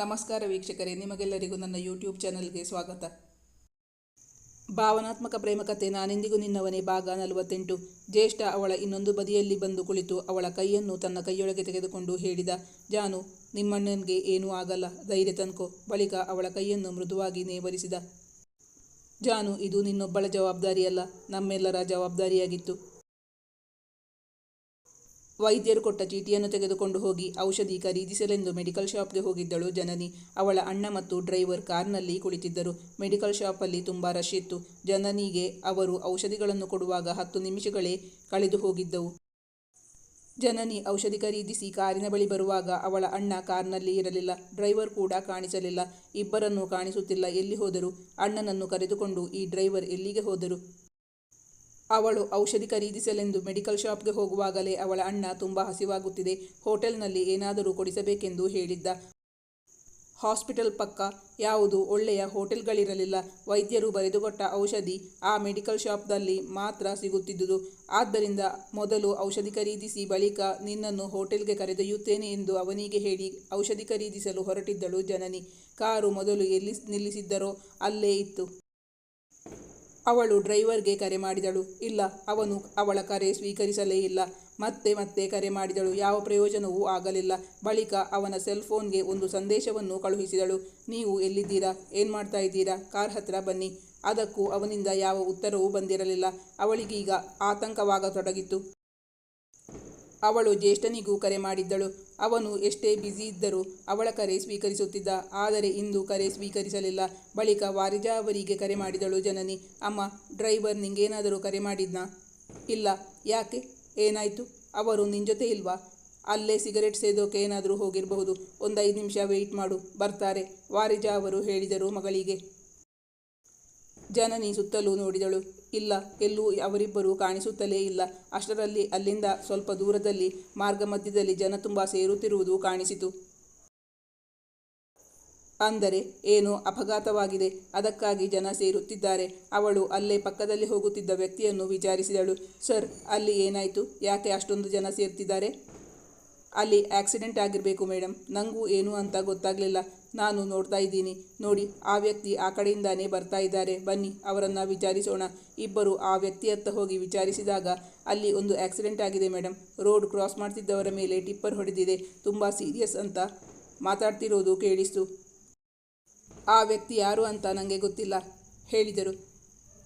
ನಮಸ್ಕಾರ ವೀಕ್ಷಕರೇ, ನಿಮಗೆಲ್ಲರಿಗೂ ನನ್ನ ಯೂಟ್ಯೂಬ್ ಚಾನಲ್ಗೆ ಸ್ವಾಗತ. ಭಾವನಾತ್ಮಕ ಪ್ರೇಮಕತೆ ನಾನೆಂದಿಗೂ ನಿನ್ನವನೇ ಭಾಗ ನಲವತ್ತೆಂಟು. ಜ್ಯೇಷ್ಠ ಅವಳ ಇನ್ನೊಂದು ಬದಿಯಲ್ಲಿ ಬಂದು ಕುಳಿತು ಅವಳ ಕೈಯನ್ನು ತನ್ನ ಕೈಯೊಳಗೆ ತೆಗೆದುಕೊಂಡು ಹೇಳಿದ, ಜಾನು, ನಿಮ್ಮಣ್ಣನಿಗೆ ಏನೂ ಆಗಲ್ಲ, ಧೈರ್ಯ ತನ್ಕೋ. ಬಳಿಕ ಅವಳ ಕೈಯನ್ನು ಮೃದುವಾಗಿ ನೇವರಿಸಿದ, ಜಾನು, ಇದು ನಿನ್ನೊಬ್ಬಳ ಜವಾಬ್ದಾರಿಯಲ್ಲ, ನಮ್ಮೆಲ್ಲರ ಜವಾಬ್ದಾರಿಯಾಗಿತ್ತು. ವೈದ್ಯರು ಕೊಟ್ಟ ಚೀಟಿಯನ್ನು ತೆಗೆದುಕೊಂಡು ಹೋಗಿ ಔಷಧಿ ಖರೀದಿಸಲೆಂದು ಮೆಡಿಕಲ್ ಶಾಪ್ಗೆ ಹೋಗಿದ್ದಳು ಜನನಿ. ಅವಳ ಅಣ್ಣ ಮತ್ತು ಡ್ರೈವರ್ ಕಾರ್ನಲ್ಲಿ ಕುಳಿತಿದ್ದರು. ಮೆಡಿಕಲ್ ಶಾಪಲ್ಲಿ ತುಂಬ ರಶ್ ಇತ್ತು. ಜನನಿಗೆ ಅವರು ಔಷಧಿಗಳನ್ನು ಕೊಡುವಾಗ ಹತ್ತು ನಿಮಿಷಗಳೇ ಕಳೆದು ಹೋಗಿದ್ದವು. ಜನನಿ ಔಷಧಿ ಖರೀದಿಸಿ ಕಾರಿನ ಬಳಿ ಬರುವಾಗ ಅವಳ ಅಣ್ಣ ಕಾರ್ನಲ್ಲಿ ಇರಲಿಲ್ಲ. ಡ್ರೈವರ್ ಕೂಡ ಕಾಣಿಸಲಿಲ್ಲ. ಇಬ್ಬರನ್ನು ಕಾಣಿಸುತ್ತಿಲ್ಲ. ಎಲ್ಲಿ ಹೋದರು? ಅಣ್ಣನನ್ನು ಕರೆದುಕೊಂಡು ಈ ಡ್ರೈವರ್ ಎಲ್ಲಿಗೆ ಹೋದರು? ಅವಳು ಔಷಧಿ ಖರೀದಿಸಲೆಂದು ಮೆಡಿಕಲ್ ಶಾಪ್ಗೆ ಹೋಗುವಾಗಲೇ ಅವಳ ಅಣ್ಣ ತುಂಬ ಹಸಿವಾಗುತ್ತಿದೆ. ಹೋಟೆಲ್ನಲ್ಲಿ ಏನಾದರೂ ಕೊಡಿಸಬೇಕೆಂದು ಹೇಳಿದ್ದ. ಹಾಸ್ಪಿಟಲ್ ಪಕ್ಕ ಯಾವುದು ಒಳ್ಳೆಯ ಹೋಟೆಲ್ಗಳಿರಲಿಲ್ಲ. ವೈದ್ಯರು ಬರೆದುಕೊಟ್ಟ ಔಷಧಿ ಆ ಮೆಡಿಕಲ್ ಶಾಪ್ದಲ್ಲಿ ಮಾತ್ರ ಸಿಗುತ್ತಿದ್ದುದು. ಆದ್ದರಿಂದ ಮೊದಲು ಔಷಧಿ ಖರೀದಿಸಿ ಬಳಿಕ ನಿನ್ನನ್ನು ಹೋಟೆಲ್ಗೆ ಕರೆದೊಯ್ಯುತ್ತೇನೆ ಎಂದು ಅವನಿಗೆ ಹೇಳಿ ಔಷಧಿ ಖರೀದಿಸಲು ಹೊರಟಿದ್ದಳು ಜನನಿ. ಕಾರು ಮೊದಲು ಎಲ್ಲಿ ನಿಲ್ಲಿಸಿದ್ದರೋ ಅಲ್ಲೇ ಇತ್ತು. ಅವಳು ಡ್ರೈವರ್ಗೆ ಕರೆ ಮಾಡಿದಳು. ಇಲ್ಲ, ಅವನು ಅವಳ ಕರೆ ಸ್ವೀಕರಿಸಲೇ ಇಲ್ಲ. ಮತ್ತೆ ಮತ್ತೆ ಕರೆ ಮಾಡಿದಳು. ಯಾವ ಪ್ರಯೋಜನವೂ ಆಗಲಿಲ್ಲ. ಬಳಿಕ ಅವನ ಸೆಲ್ ಫೋನ್ಗೆ ಒಂದು ಸಂದೇಶವನ್ನು ಕಳುಹಿಸಿದಳು. ನೀವು ಎಲ್ಲಿದ್ದೀರಾ? ಏನು ಮಾಡ್ತಾ ಇದ್ದೀರಾ? ಕಾರ್ ಹತ್ರ ಬನ್ನಿ. ಅದಕ್ಕೂ ಅವನಿಂದ ಯಾವ ಉತ್ತರವೂ ಬಂದಿರಲಿಲ್ಲ. ಅವಳಿಗೀಗ ಆತಂಕವಾಗತೊಡಗಿತ್ತು. ಅವಳು ಜ್ಯೇಷ್ಠನಿಗೂ ಕರೆ ಮಾಡಿದ್ದಳು. ಅವನು ಎಷ್ಟೇ ಬ್ಯುಸಿ ಇದ್ದರೂ ಅವಳ ಕರೆ ಸ್ವೀಕರಿಸುತ್ತಿದ್ದ. ಆದರೆ ಇಂದು ಕರೆ ಸ್ವೀಕರಿಸಲಿಲ್ಲ. ಬಳಿಕ ವಾರಿಜಾ ಅವರಿಗೆ ಕರೆ ಮಾಡಿದಳು ಜನನಿ. ಅಮ್ಮ, ಡ್ರೈವರ್ ನಿಂಗೇನಾದರೂ ಕರೆ ಮಾಡಿದ್ನಾ? ಇಲ್ಲ. ಯಾಕೆ? ಏನಾಯಿತು? ಅವರು ನಿನ್ನ ಜೊತೆ ಇಲ್ವಾ? ಅಲ್ಲೇ ಸಿಗರೆಟ್ ಸೇದೋಕೆ ಏನಾದರೂ ಹೋಗಿರಬಹುದು. ಒಂದು ಐದು ನಿಮಿಷ ವೆಯ್ಟ್ ಮಾಡು. ಬರ್ತಾರೆ. ವಾರಿಜಾ ಅವರು ಹೇಳಿದರು ಮಗಳಿಗೆ. ಜನನಿ ಸುತ್ತಲೂ ನೋಡಿದಳು. ಇಲ್ಲ. ಎಲ್ಲೂ ಅವರಿಬ್ಬರೂ ಕಾಣಿಸುತ್ತಲೇ ಇಲ್ಲ. ಅಷ್ಟರಲ್ಲಿ ಅಲ್ಲಿಂದ ಸ್ವಲ್ಪ ದೂರದಲ್ಲಿ, ಮಾರ್ಗ ಮಧ್ಯದಲ್ಲಿ ಜನ ತುಂಬ ಸೇರುತ್ತಿರುವುದು ಕಾಣಿಸಿತು. ಅಂದರೆ ಏನು? ಅಪಘಾತವಾಗಿದೆ. ಅದಕ್ಕಾಗಿ ಜನ ಸೇರುತ್ತಿದ್ದಾರೆ. ಅವಳು ಅಲ್ಲೇ ಪಕ್ಕದಲ್ಲಿ ಹೋಗುತ್ತಿದ್ದ ವ್ಯಕ್ತಿಯನ್ನು ವಿಚಾರಿಸಿದಳು. ಸರ್, ಅಲ್ಲಿ ಏನಾಯಿತು? ಯಾಕೆ ಅಷ್ಟೊಂದು ಜನ ಸೇರ್ತಿದ್ದಾರೆ? ಅಲ್ಲಿ ಆಕ್ಸಿಡೆಂಟ್ ಆಗಿರಬೇಕು ಮೇಡಮ್ ನನಗೂ ಏನು ಅಂತ ಗೊತ್ತಾಗಲಿಲ್ಲ. ನಾನು ನೋಡ್ತಾ ಇದ್ದೀನಿ. ನೋಡಿ, ಆ ವ್ಯಕ್ತಿ ಆ ಕಡೆಯಿಂದಾನೇ ಬರ್ತಾ ಇದ್ದಾರೆ. ಬನ್ನಿ, ಅವರನ್ನು ವಿಚಾರಿಸೋಣ. ಇಬ್ಬರು ಆ ವ್ಯಕ್ತಿಯತ್ತ ಹೋಗಿ ವಿಚಾರಿಸಿದಾಗ ಅಲ್ಲಿ ಒಂದು ಆಕ್ಸಿಡೆಂಟ್ ಆಗಿದೆ ಮೇಡಮ್ ರೋಡ್ ಕ್ರಾಸ್ ಮಾಡ್ತಿದ್ದವರ ಮೇಲೆ ಟಿಪ್ಪರ್ ಹೊಡೆದಿದೆ. ತುಂಬ ಸೀರಿಯಸ್ ಅಂತ ಮಾತಾಡ್ತಿರೋದು ಕೇಳಿಸ್ತು. ಆ ವ್ಯಕ್ತಿ ಯಾರು ಅಂತ ನನಗೆ ಗೊತ್ತಿಲ್ಲ, ಹೇಳಿದರು.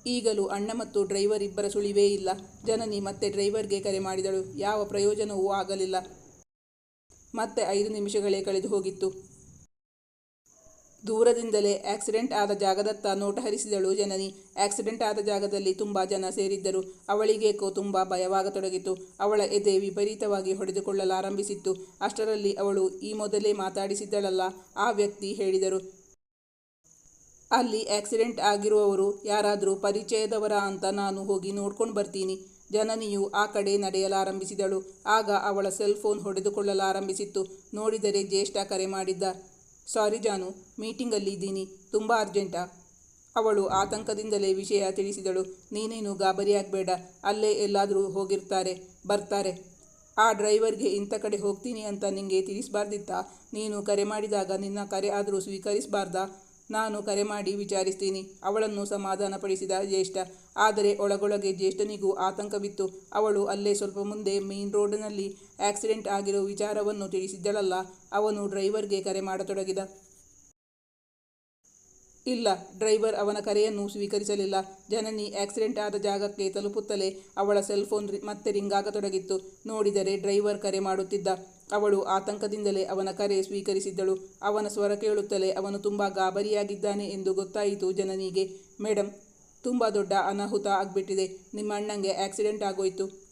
ಈಗಲೂ ಅಣ್ಣ ಮತ್ತು ಡ್ರೈವರ್ ಇಬ್ಬರ ಸುಳಿವೇ ಇಲ್ಲ. ಜನನಿ ಮತ್ತೆ ಡ್ರೈವರ್ಗೆ ಕರೆ ಮಾಡಿದಳು. ಯಾವ ಪ್ರಯೋಜನವೂ ಆಗಲಿಲ್ಲ. ಮತ್ತೆ ಐದು ನಿಮಿಷಗಳೇ ಕಳೆದು ಹೋಗಿತ್ತು. ದೂರದಿಂದಲೇ ಆಕ್ಸಿಡೆಂಟ್ ಆದ ಜಾಗದತ್ತ ನೋಟ ಹರಿಸಿದಳು ಜನನಿ. ಆಕ್ಸಿಡೆಂಟ್ ಆದ ಜಾಗದಲ್ಲಿ ತುಂಬ ಜನ ಸೇರಿದ್ದರು. ಅವಳಿಗೇಕೋ ತುಂಬ ಭಯವಾಗತೊಡಗಿತು. ಅವಳ ಎದೆ ವಿಪರೀತವಾಗಿ ಹೊಡೆದುಕೊಳ್ಳಲಾರಂಭಿಸಿತ್ತು. ಅಷ್ಟರಲ್ಲಿ ಅವಳು ಈ ಮೊದಲೇ ಮಾತಾಡಿಸಿದ್ದಳಲ್ಲ, ಆ ವ್ಯಕ್ತಿ ಹೇಳಿದರು. ಅಲ್ಲಿ ಆಕ್ಸಿಡೆಂಟ್ ಆಗಿರುವವರು ಯಾರಾದರೂ ಪರಿಚಯದವರ ಅಂತ ನಾನು ಹೋಗಿ ನೋಡ್ಕೊಂಡು ಬರ್ತೀನಿ. ಜನನಿಯು ಆ ಕಡೆ ನಡೆಯಲಾರಂಭಿಸಿದಳು. ಆಗ ಅವಳ ಸೆಲ್ ಫೋನ್ ಹೊಡೆದುಕೊಳ್ಳಲಾರಂಭಿಸಿತ್ತು. ನೋಡಿದರೆ ಜ್ಯೇಷ್ಠ ಕರೆ ಮಾಡಿದ್ದ. ಸಾರಿ ಜಾನು, ಮೀಟಿಂಗಲ್ಲಿ ಇದ್ದೀನಿ, ತುಂಬ ಅರ್ಜೆಂಟಾ. ಅವಳು ಆತಂಕದಿಂದಲೇ ವಿಷಯ ತಿಳಿಸಿದಳು. ನೀನೇನು ಗಾಬರಿಯಾಗಬೇಡ ಅಲ್ಲೇ ಎಲ್ಲಾದರೂ ಹೋಗಿರ್ತಾರೆ, ಬರ್ತಾರೆ. ಆ ಡ್ರೈವರ್ಗೆ ಇಂಥ ಕಡೆ ಹೋಗ್ತೀನಿ ಅಂತ ನಿಮಗೆ ತಿಳಿಸ್ಬಾರ್ದಿತ್ತಾ? ನೀನು ಕರೆ ಮಾಡಿದಾಗ ನಿನ್ನ ಕರೆ ಆದರೂ ಸ್ವೀಕರಿಸಬಾರ್ದಾ? ನಾನು ಕರೆ ಮಾಡಿ ವಿಚಾರಿಸ್ತೀನಿ. ಅವಳನ್ನು ಸಮಾಧಾನಪಡಿಸಿದ ಜ್ಯೇಷ್ಠ. ಆದರೆ ಒಳಗೊಳಗೆ ಜ್ಯೇಷ್ಠನಿಗೂ ಆತಂಕವಿತ್ತು. ಅವಳು ಅಲ್ಲೇ ಸ್ವಲ್ಪ ಮುಂದೆ ಮೇನ್ ರೋಡ್ನಲ್ಲಿ ಆಕ್ಸಿಡೆಂಟ್ ಆಗಿರೋ ವಿಚಾರವನ್ನು ತಿಳಿಸಿದ್ದಳಲ್ಲ. ಅವನು ಡ್ರೈವರ್ಗೆ ಕರೆ ಮಾಡತೊಡಗಿದ. ಇಲ್ಲ, ಡ್ರೈವರ್ ಅವನ ಕರೆಯನ್ನು ಸ್ವೀಕರಿಸಲಿಲ್ಲ. ಜನನಿ ಆಕ್ಸಿಡೆಂಟ್ ಆದ ಜಾಗಕ್ಕೆ ತಲುಪುತ್ತಲೇ ಅವಳ ಸೆಲ್ ಫೋನ್ ಮತ್ತೆ ರಿಂಗ್ ಆಗತೊಡಗಿತ್ತು. ನೋಡಿದರೆ ಡ್ರೈವರ್ ಕರೆ ಮಾಡುತ್ತಿದ್ದ. ಅವಳು ಆತಂಕದಿಂದಲೇ ಅವನ ಕರೆ ಸ್ವೀಕರಿಸಿದ್ದಳು. ಅವನ ಸ್ವರ ಕೇಳುತ್ತಲೇ ಅವನು ತುಂಬ ಗಾಬರಿಯಾಗಿದ್ದಾನೆ ಎಂದು ಗೊತ್ತಾಯಿತು ಜನನಿಗೆ. ಮೇಡಮ್ ತುಂಬ ದೊಡ್ಡ ಅನಾಹುತ ಆಗ್ಬಿಟ್ಟಿದೆ. ನಿಮ್ಮ ಅಣ್ಣಂಗೆ ಆಕ್ಸಿಡೆಂಟ್ ಆಗೋಯ್ತು.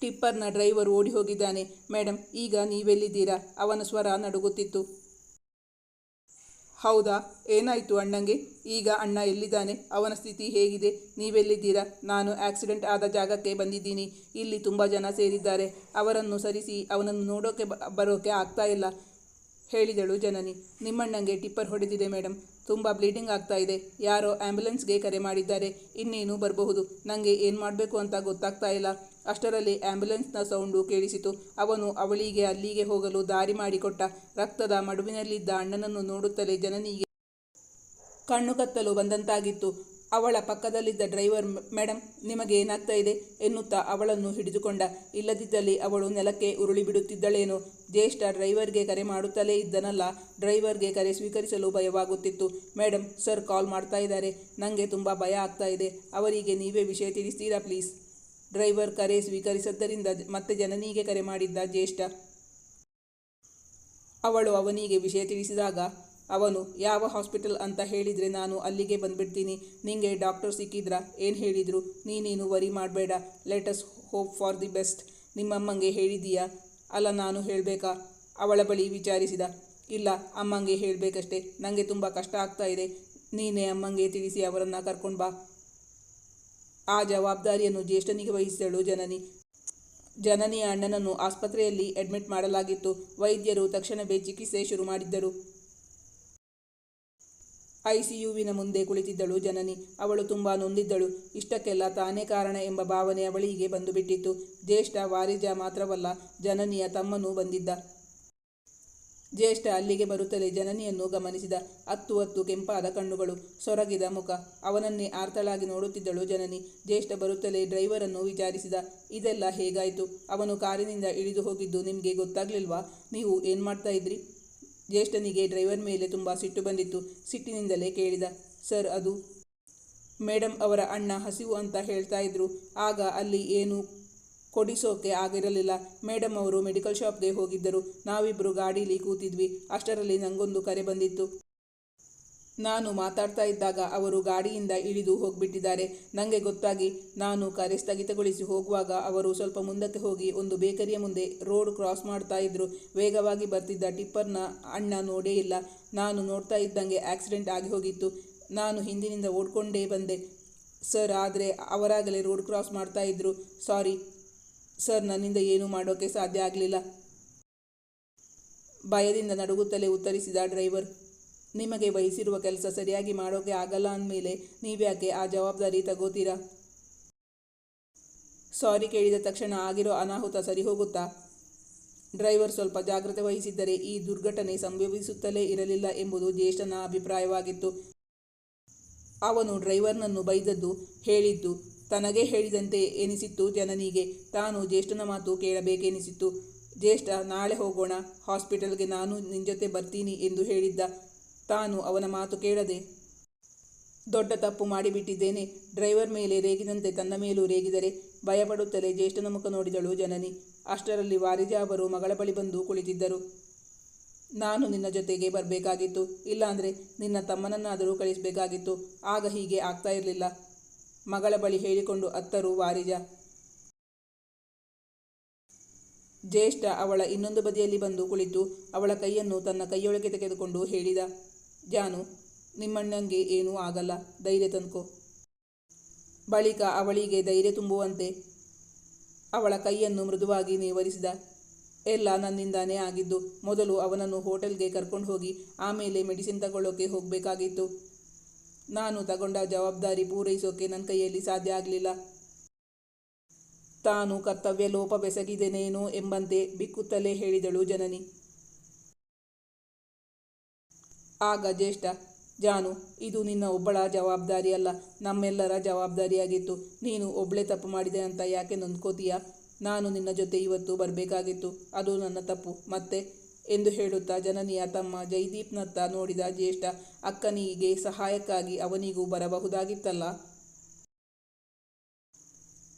ಟಿಪ್ಪರ್ನ ಡ್ರೈವರ್ ಓಡಿ ಹೋಗಿದ್ದಾನೆ ಮೇಡಮ್ ಈಗ ನೀವೆಲ್ಲಿದ್ದೀರಾ? ಅವನ ಸ್ವರ ನಡುಗುತ್ತಿತ್ತು. ಹೌದಾ? ಏನಾಯಿತು ಅಣ್ಣಂಗೆ? ಈಗ ಅಣ್ಣ ಎಲ್ಲಿದ್ದಾನೆ? ಅವನ ಸ್ಥಿತಿ ಹೇಗಿದೆ? ನೀವೆಲ್ಲಿದ್ದೀರಾ? ನಾನು ಆಕ್ಸಿಡೆಂಟ್ ಆದ ಜಾಗಕ್ಕೆ ಬಂದಿದ್ದೀನಿ. ಇಲ್ಲಿ ತುಂಬ ಜನ ಸೇರಿದ್ದಾರೆ. ಅವರನ್ನು ಸರಿಸಿ, ಅವನನ್ನು ನೋಡೋಕೆ ಬರೋಕೆ ಆಗ್ತಾ ಇಲ್ಲ, ಹೇಳಿದಳು ಜನನಿ. ನಿಮ್ಮಣ್ಣಂಗೆ ಟಿಪ್ಪರ್ ಹೊಡೆದಿದೆ ಮೇಡಮ್ ತುಂಬ ಬ್ಲೀಡಿಂಗ್ ಆಗ್ತಾ ಇದೆ. ಯಾರೋ ಆ್ಯಂಬುಲೆನ್ಸ್ಗೆ ಕರೆ ಮಾಡಿದ್ದಾರೆ. ಇನ್ನೇನು ಬರಬಹುದು. ನನಗೆ ಏನು ಮಾಡಬೇಕು ಅಂತ ಗೊತ್ತಾಗ್ತಾ ಇಲ್ಲ. ಅಷ್ಟರಲ್ಲಿ ಆಂಬ್ಯುಲೆನ್ಸ್ನ ಸೌಂಡು ಕೇಳಿಸಿತು. ಅವನು ಅವಳಿಗೆ ಅಲ್ಲಿಗೆ ಹೋಗಲು ದಾರಿ ಮಾಡಿಕೊಟ್ಟ. ರಕ್ತದ ಮಡುವಿನಲ್ಲಿದ್ದ ಅಣ್ಣನನ್ನು ನೋಡುತ್ತಲೇ ಜನನಿಗೆ ಕಣ್ಣು ಕತ್ತಲು ಬಂದಂತಾಗಿತ್ತು. ಅವಳ ಪಕ್ಕದಲ್ಲಿದ್ದ ಡ್ರೈವರ್ ಮೇಡಮ್ ನಿಮಗೆ ಏನಾಗ್ತಾ ಇದೆ? ಎನ್ನುತ್ತಾ ಅವಳನ್ನು ಹಿಡಿದುಕೊಂಡ. ಇಲ್ಲದಿದ್ದಲ್ಲಿ ಅವಳು ನೆಲಕ್ಕೆ ಉರುಳಿ ಬಿಡುತ್ತಿದ್ದಳೇನೋ ಜ್ಯೇಷ್ಠ ಡ್ರೈವರ್ಗೆ ಕರೆ ಮಾಡುತ್ತಲೇ ಇದ್ದನಲ್ಲ, ಡ್ರೈವರ್ಗೆ ಕರೆ ಸ್ವೀಕರಿಸಲು ಭಯವಾಗುತ್ತಿತ್ತು. ಮೇಡಮ್ ಸರ್ ಕಾಲ್ ಮಾಡ್ತಾ ಇದ್ದಾರೆ. ನನಗೆ ತುಂಬ ಭಯ ಆಗ್ತಾ ಇದೆ. ಅವರಿಗೆ ನೀವೇ ವಿಷಯ ತಿಳಿಸ್ತೀರಾ ಪ್ಲೀಸ್? ಡ್ರೈವರ್ ಕರೆ ಸ್ವೀಕರಿಸದ್ದರಿಂದ ಮತ್ತೆ ಜನನಿಗೆ ಕರೆ ಮಾಡಿದ್ದ ಜ್ಯೇಷ್ಠ. ಅವಳು ಅವನಿಗೆ ವಿಷಯ ತಿಳಿಸಿದಾಗ, ಅವನು ಯಾವ ಹಾಸ್ಪಿಟಲ್ ಅಂತ ಹೇಳಿದರೆ ನಾನು ಅಲ್ಲಿಗೆ ಬಂದ್ಬಿಡ್ತೀನಿ. ನಿಂಗೆ ಡಾಕ್ಟರ್ ಸಿಕ್ಕಿದ್ರಾ? ಏನು ಹೇಳಿದರು? ನೀನೇನು ವರಿ ಮಾಡಬೇಡ. Let's hope for the best ನಿಮ್ಮಮ್ಮಂಗೆ ಹೇಳಿದೀಯಾ ಅಲ್ಲ, ನಾನು ಹೇಳಬೇಕಾ? ಅವಳ ಬಳಿ ವಿಚಾರಿಸಿದ. ಇಲ್ಲ, ಅಮ್ಮಂಗೆ ಹೇಳಬೇಕಷ್ಟೇ. ನನಗೆ ತುಂಬ ಕಷ್ಟ ಆಗ್ತಾ ಇದೆ. ನೀನೇ ಅಮ್ಮಂಗೆ ತಿಳಿಸಿ ಅವರನ್ನು ಕರ್ಕೊಂಡು ಬಾ. ಆ ಜವಾಬ್ದಾರಿಯನ್ನು ಜ್ಯೇಷ್ಠನಿಗೆ ವಹಿಸಿದಳು ಜನನಿ. ಜನನಿಯ ಅಣ್ಣನನ್ನು ಆಸ್ಪತ್ರೆಯಲ್ಲಿ ಅಡ್ಮಿಟ್ ಮಾಡಲಾಗಿತ್ತು. ವೈದ್ಯರು ತಕ್ಷಣವೇ ಚಿಕಿತ್ಸೆ ಶುರು ಮಾಡಿದ್ದರು. ಐಸಿಯುವಿನ ಮುಂದೆ ಕುಳಿತಿದ್ದಳು ಜನನಿ. ಅವಳು ತುಂಬ ನೊಂದಿದ್ದಳು. ಇಷ್ಟಕ್ಕೆಲ್ಲ ತಾನೇ ಕಾರಣ ಎಂಬ ಭಾವನೆ ಅವಳಿಗೆ ಬಂದುಬಿಟ್ಟಿತ್ತು. ಜ್ಯೇಷ್ಠ ವಾರಿಜ ಮಾತ್ರವಲ್ಲ, ಜನನಿಯ ತಮ್ಮನೂ ಬಂದಿದ್ದ. ಜ್ಯೇಷ್ಠ ಅಲ್ಲಿಗೆ ಬರುತ್ತಲೇ ಜನನಿಯನ್ನು ಗಮನಿಸಿದ ಅತ್ತು ಅತ್ತು ಕೆಂಪಾದ ಕಣ್ಣುಗಳು ಸೊರಗಿದ ಮುಖ. ಅವನನ್ನೇ ಆರ್ತಳಾಗಿ ನೋಡುತ್ತಿದ್ದಳು ಜನನಿ. ಜ್ಯೇಷ್ಠ ಬರುತ್ತಲೇ ಡ್ರೈವರನ್ನು ವಿಚಾರಿಸಿದ. ಇದೆಲ್ಲ ಹೇಗಾಯಿತು? ಅವನು ಕಾರಿನಿಂದ ಇಳಿದು ಹೋಗಿದ್ದು ನಿಮಗೆ ಗೊತ್ತಾಗ್ಲಿಲ್ವಾ? ನೀವು ಏನು ಮಾಡ್ತಾ ಇದ್ರಿ? ಜ್ಯೇಷ್ಠನಿಗೆ ಡ್ರೈವರ್ ಮೇಲೆ ತುಂಬ ಸಿಟ್ಟು ಬಂದಿತ್ತು. ಸಿಟ್ಟಿನಿಂದಲೇ ಕೇಳಿದ. ಸರ್, ಅದು ಮೇಡಮ್ ಅವರ ಅಣ್ಣ ಹಸಿವು ಅಂತ ಹೇಳ್ತಾ ಇದ್ರು. ಆಗ ಅಲ್ಲಿ ಏನು ಕೊಡಿಸೋಕೆ ಆಗಿರಲಿಲ್ಲ. ಮೇಡಮ್ ಅವರು ಮೆಡಿಕಲ್ ಶಾಪ್ಗೆ ಹೋಗಿದ್ದರು. ನಾವಿಬ್ಬರು ಗಾಡೀಲಿ ಕೂತಿದ್ವಿ. ಅಷ್ಟರಲ್ಲಿ ನನಗೊಂದು ಕರೆ ಬಂದಿತ್ತು. ನಾನು ಮಾತಾಡ್ತಾ ಇದ್ದಾಗ ಅವರು ಗಾಡಿಯಿಂದ ಇಳಿದು ಹೋಗ್ಬಿಟ್ಟಿದ್ದಾರೆ. ನನಗೆ ಗೊತ್ತಾಗಿ, ನಾನು ಕರೆ ಸ್ಥಗಿತಗೊಳಿಸಿ ಹೋಗುವಾಗ ಅವರು ಸ್ವಲ್ಪ ಮುಂದಕ್ಕೆ ಹೋಗಿ ಒಂದು ಬೇಕರಿಯ ಮುಂದೆ ರೋಡ್ ಕ್ರಾಸ್ ಮಾಡ್ತಾ ಇದ್ದರು ವೇಗವಾಗಿ ಬರ್ತಿದ್ದ ಟಿಪ್ಪರ್ನ ಅಣ್ಣ ನೋಡೇ ಇಲ್ಲ. ನಾನು ನೋಡ್ತಾ ಇದ್ದಂಗೆ ಆಕ್ಸಿಡೆಂಟ್ ಆಗಿ ಹೋಗಿತ್ತು. ನಾನು ಹಿಂದಿನಿಂದ ಓಡ್ಕೊಂಡೇ ಬಂದೆ. ಸರ್, ಆದರೆ ಅವರಾಗಲೇ ರೋಡ್ ಕ್ರಾಸ್ ಮಾಡ್ತಾ ಇದ್ದರು ಸಾರಿ. ಸರ್, ನನ್ನಿಂದ ಏನೂ ಮಾಡೋಕ್ಕೆ ಸಾಧ್ಯ ಆಗಲಿಲ್ಲ. ಭಯದಿಂದ ನಡುಗುತ್ತಲೇ ಉತ್ತರಿಸಿದ ಡ್ರೈವರ್, ನಿಮಗೆ ವಹಿಸಿರುವ ಕೆಲಸ ಸರಿಯಾಗಿ ಮಾಡೋಕೆ ಆಗಲ್ಲ ಅಂದಮೇಲೆ ನೀವ್ಯಾಕೆ ಆ ಜವಾಬ್ದಾರಿ ತಗೋತೀರಾ? ಸಾರಿ, ಕೇಳಿದ ತಕ್ಷಣ ಆಗಿರೋ ಅನಾಹುತ ಸರಿ ಹೋಗುತ್ತಾ ಡ್ರೈವರ್ ಸ್ವಲ್ಪ ಜಾಗ್ರತೆ ವಹಿಸಿದ್ದರೆ ಈ ದುರ್ಘಟನೆ ಸಂಭವಿಸುತ್ತಲೇ ಇರಲಿಲ್ಲ ಎಂಬುದು ಜ್ಯೇಷ್ಠನ ಅಭಿಪ್ರಾಯವಾಗಿತ್ತು. ಅವನು ಡ್ರೈವರ್ನನ್ನು ಬೈದದ್ದು, ಹೇಳಿದ್ದು ತನಗೇ ಹೇಳಿದಂತೆ ಎನಿಸಿತ್ತು ಜನನಿಗೆ. ತಾನು ಜ್ಯೇಷ್ಠನ ಮಾತು ಕೇಳಬೇಕೆನಿಸಿತ್ತು. ಜ್ಯೇಷ್ಠ, ನಾಳೆ ಹೋಗೋಣ, ಹಾಸ್ಪಿಟಲ್ಗೆ ನಾನು ನಿನ್ನ ಜೊತೆ ಬರ್ತೀನಿ ಎಂದು ಹೇಳಿದ್ದ. ತಾನು ಅವನ ಮಾತು ಕೇಳದೆ ದೊಡ್ಡ ತಪ್ಪು ಮಾಡಿಬಿಟ್ಟಿದ್ದೇನೆ. ಡ್ರೈವರ್ ಮೇಲೆ ರೇಗಿದಂತೆ ತನ್ನ ಮೇಲೂ ರೇಗಿದರೆ ಭಯಪಡುತ್ತಲೇ ಜ್ಯೇಷ್ಠನ ಮುಖ ನೋಡಿದಳು ಜನನಿ. ಅಷ್ಟರಲ್ಲಿ ವಾರಿಜಾ ಅವರು ಮಗಳ ಬಳಿ ಬಂದು ಕುಳಿತಿದ್ದರು. ನಾನು ನಿನ್ನ ಜೊತೆಗೆ ಬರಬೇಕಾಗಿತ್ತು. ಇಲ್ಲಾಂದರೆ ನಿನ್ನ ತಮ್ಮನನ್ನಾದರೂ ಕಳಿಸಬೇಕಾಗಿತ್ತು. ಆಗ ಹೀಗೆ ಆಗ್ತಾ ಇರಲಿಲ್ಲ. ಮಗಳ ಬಳಿ ಹೇಳಿಕೊಂಡು ಅತ್ತರು ವಾರಿಜ. ಜ್ಯೇಷ್ಠ ಅವಳ ಇನ್ನೊಂದು ಬದಿಯಲ್ಲಿ ಬಂದು ಕುಳಿತು ಅವಳ ಕೈಯನ್ನು ತನ್ನ ಕೈಯೊಳಗೆ ತೆಗೆದುಕೊಂಡು ಹೇಳಿದ, ಜಾನು, ನಿಮ್ಮಣ್ಣಂಗೆ ಏನೂ ಆಗಲ್ಲ, ಧೈರ್ಯ ತಂದ್ಕೋ. ಬಳಿಕ ಅವಳಿಗೆ ಧೈರ್ಯ ತುಂಬುವಂತೆ ಅವಳ ಕೈಯನ್ನು ಮೃದುವಾಗಿ ನೇವರಿಸಿದ. ಎಲ್ಲ ನನ್ನಿಂದಾನೇ ಆಗಿದ್ದು, ಮೊದಲು ಅವನನ್ನು ಹೋಟೆಲ್ಗೆ ಕರ್ಕೊಂಡು ಹೋಗಿ, ಆಮೇಲೆ ಮೆಡಿಸಿನ್ ತಗೊಳ್ಳೋಕೆ ಹೋಗಬೇಕಾಗಿತ್ತು. ನಾನು ತಗೊಂಡ ಜವಾಬ್ದಾರಿ ಪೂರೈಸೋಕೆ ನನ್ನ ಕೈಯಲ್ಲಿ ಸಾಧ್ಯ ಆಗಲಿಲ್ಲ. ತಾನು ಕರ್ತವ್ಯ ಲೋಪ ಬೆಸಗಿದೆನೇನೋ ಎಂಬಂತೆ ಬಿಕ್ಕುತ್ತಲೇ ಹೇಳಿದಳು ಜನನಿ. ಆಗ ಜ್ಯೇಷ್ಠ, ಜಾನು, ಇದು ನಿನ್ನ ಒಬ್ಬಳ ಜವಾಬ್ದಾರಿ ಅಲ್ಲ, ನಮ್ಮೆಲ್ಲರ ಜವಾಬ್ದಾರಿಯಾಗಿತ್ತು. ನೀನು ಒಬ್ಬಳೇ ತಪ್ಪು ಮಾಡಿದೆ ಅಂತ ಯಾಕೆ ನೊಂದ್ಕೋತೀಯ? ನಾನು ನಿನ್ನ ಜೊತೆ ಇವತ್ತು ಬರಬೇಕಾಗಿತ್ತು. ಅದು ನನ್ನ ತಪ್ಪು. ಮತ್ತೆ ಎಂದು ಹೇಳುತ್ತಾ ಜನನಿಯ ತಮ್ಮ ಜೈದೀಪ್ನತ್ತ ನೋಡಿದ ಜ್ಯೇಷ್ಠ ಅಕ್ಕನಿಗೆ ಸಹಾಯಕ್ಕಾಗಿ ಅವನಿಗೂ ಬರಬಹುದಾಗಿತ್ತಲ್ಲ.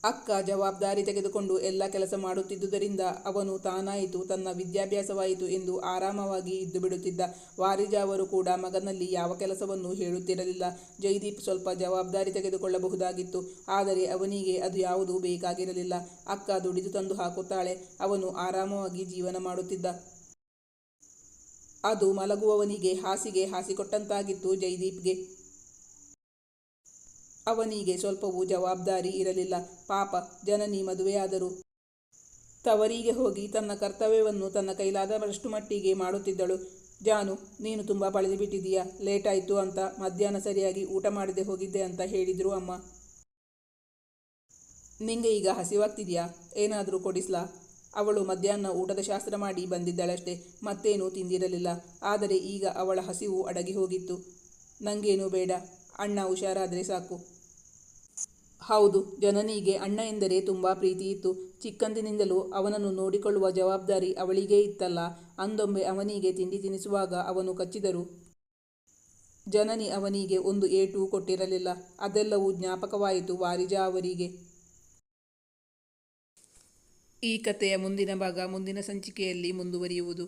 ಅಕ್ಕ ಜವಾಬ್ದಾರಿ ತೆಗೆದುಕೊಂಡು ಎಲ್ಲ ಕೆಲಸ ಮಾಡುತ್ತಿದ್ದುದರಿಂದ ಅವನು ತಾನಾಯಿತು, ತನ್ನ ವಿದ್ಯಾಭ್ಯಾಸವಾಯಿತು ಎಂದು ಆರಾಮವಾಗಿ ಇದ್ದು ಬಿಡುತ್ತಿದ್ದ ವಾರಿಜಾ ಅವರು ಕೂಡ ಮಗನಲ್ಲಿ ಯಾವ ಕೆಲಸವನ್ನು ಹೇಳುತ್ತಿರಲಿಲ್ಲ. ಜೈದೀಪ್ ಸ್ವಲ್ಪ ಜವಾಬ್ದಾರಿ ತೆಗೆದುಕೊಳ್ಳಬಹುದಾಗಿತ್ತು, ಆದರೆ ಅವನಿಗೆ ಅದು ಯಾವುದೂ ಬೇಕಾಗಿರಲಿಲ್ಲ. ಅಕ್ಕ ದುಡಿದು ತಂದು ಹಾಕುತ್ತಾಳೆ, ಅವನು ಆರಾಮವಾಗಿ ಜೀವನ ಮಾಡುತ್ತಿದ್ದ. ಅದು ಮಲಗುವವನಿಗೆ ಹಾಸಿಗೆ ಹಾಸಿಕೊಟ್ಟಂತಾಗಿತ್ತು ಜೈದೀಪ್ಗೆ. ಅವನಿಗೆ ಸ್ವಲ್ಪವೂ ಜವಾಬ್ದಾರಿ ಇರಲಿಲ್ಲ. ಪಾಪ, ಜನನಿ ಮದುವೆಯಾದರು. ತವರಿಗೆ ಹೋಗಿ ತನ್ನ ಕರ್ತವ್ಯವನ್ನು ತನ್ನ ಕೈಲಾದಷ್ಟು ಮಟ್ಟಿಗೆ ಮಾಡುತ್ತಿದ್ದಳು. ಜಾನು, ನೀನು ತುಂಬ ಬಳದು ಬಿಟ್ಟಿದೀಯಾ ಲೇಟ್ ಆಯಿತು ಅಂತ ಮಧ್ಯಾಹ್ನ ಸರಿಯಾಗಿ ಊಟ ಮಾಡದೆ ಹೋಗಿದ್ದೆ ಅಂತ ಹೇಳಿದರು ಅಮ್ಮ. ನಿಂಗೆ ಈಗ ಹಸಿವಾಗ್ತಿದೆಯಾ? ಏನಾದರೂ ಕೊಡಿಸ್ಲಾ? ಅವಳು ಮಧ್ಯಾಹ್ನ ಊಟದ ಶಾಸ್ತ್ರ ಮಾಡಿ ಬಂದಿದ್ದಳಷ್ಟೇ, ಮತ್ತೇನೂ ತಿಂದಿರಲಿಲ್ಲ. ಆದರೆ ಈಗ ಅವಳ ಹಸಿವು ಅಡಗಿ ಹೋಗಿತ್ತು. ನಂಗೇನು ಬೇಡ, ಅಣ್ಣ ಹುಷಾರಾದರೆ ಸಾಕು. ಹೌದು, ಜನನಿಗೆ ಅಣ್ಣ ಎಂದರೆ ತುಂಬ ಪ್ರೀತಿ ಇತ್ತು. ಚಿಕ್ಕಂದಿನಿಂದಲೂ ಅವನನ್ನು ನೋಡಿಕೊಳ್ಳುವ ಜವಾಬ್ದಾರಿ ಅವಳಿಗೇ ಇತ್ತಲ್ಲ. ಅಂದೊಮ್ಮೆ ಅವನಿಗೆ ತಿಂಡಿ ತಿನಿಸುವಾಗ ಅವನು ಕಚ್ಚಿದರು ಜನನಿ ಅವನಿಗೆ ಒಂದು ಏಟು ಕೊಟ್ಟಿರಲಿಲ್ಲ. ಅದೆಲ್ಲವೂ ಜ್ಞಾಪಕವಾಯಿತು ವಾರಿಜಾ ಅವರಿಗೆ. ಈ ಕಥೆಯ ಮುಂದಿನ ಭಾಗ ಮುಂದಿನ ಸಂಚಿಕೆಯಲ್ಲಿ ಮುಂದುವರಿಯುವುದು.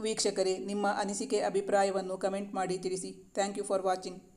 ವೀಕ್ಷಕರೇ, ನಿಮ್ಮ ಅನಿಸಿಕೆ, ಅಭಿಪ್ರಾಯವನ್ನು ಕಮೆಂಟ್ ಮಾಡಿ ತಿಳಿಸಿ. Thank you for watching.